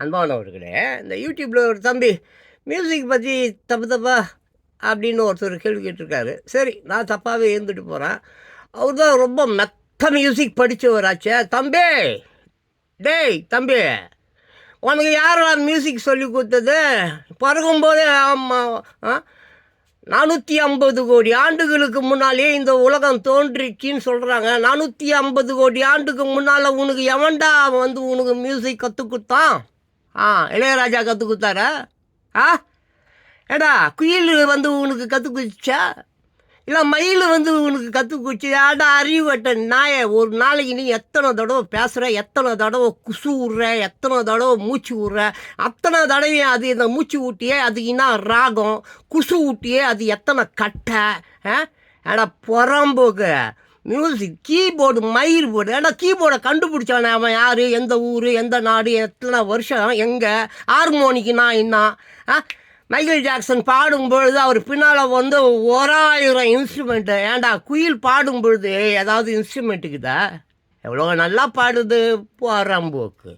அன்பானவர்களே இந்த யூடியூப்பில் ஒரு தம்பி மியூசிக் பற்றி தப்பு தப்பா அப்படின்னு ஒருத்தர் கேள்வி கேட்டிருக்காரு. சரி நான் தப்பாகவே இருந்துட்டு போகிறேன் அவர் தான் ரொம்ப மெத்த மியூசிக் படித்தவராச்சே தம்பி! டேய் தம்பி! உனக்கு யாரா மியூசிக் சொல்லி கொடுத்தது? பறக்கும்போதே ஆமாம் ஆ? நானூற்றி ஐம்பது கோடி ஆண்டுகளுக்கு முன்னாலே இந்த உலகம் தோன்றிச்சின்னு சொல்கிறாங்க நானூற்றி ஐம்பது கோடி ஆண்டுக்கு முன்னால் உனக்கு எவன்டா வந்து உனக்கு மியூசிக் கற்றுக் கொடுத்தான்? ஆ இளையராஜா கற்றுக் கொடுத்தாரா? ஆ ஏடா குயில் வந்து உனக்கு கற்றுக் கொடுச்சா? இல்லை மயில் வந்து உனக்கு கற்றுக் கொடுச்சு ஆடா அறிவட்ட நாயை? ஒரு நாளைக்கு நீ எத்தனை தடவை பேசுகிற எத்தனை தடவை குசு விட்ற எத்தனை தடவை மூச்சு விட்ற அத்தனை தடவையும் அது இந்த மூச்சு ஊட்டியே அது என்ன ராகம்? குசு ஊட்டியே அது எத்தனை கட்டை? ஆ ஏடா புறம்போக்கு. மியூசிக் கீபோர்டு மயில் போர்டு ஏன்னா கீபோர்டை கண்டுபிடிச்சானே அவன் யார்? எந்த ஊர்? எந்த நாடு? எத்தனை வருஷம்? எங்கே? ஹார்மோனிக்குனா என்ன? ஆ? மைக்கேல் ஜாக்சன் பாடும் பொழுது அவர் பின்னால் வந்து ஓராயிரம் இன்ஸ்ட்ருமெண்ட்டு ஏன்டா குயில் பாடும் பொழுது ஏதாவது இன்ஸ்ட்ருமெண்ட்டுக்குதா எவ்வளோ நல்லா பாடுது போகிறம்போக்கு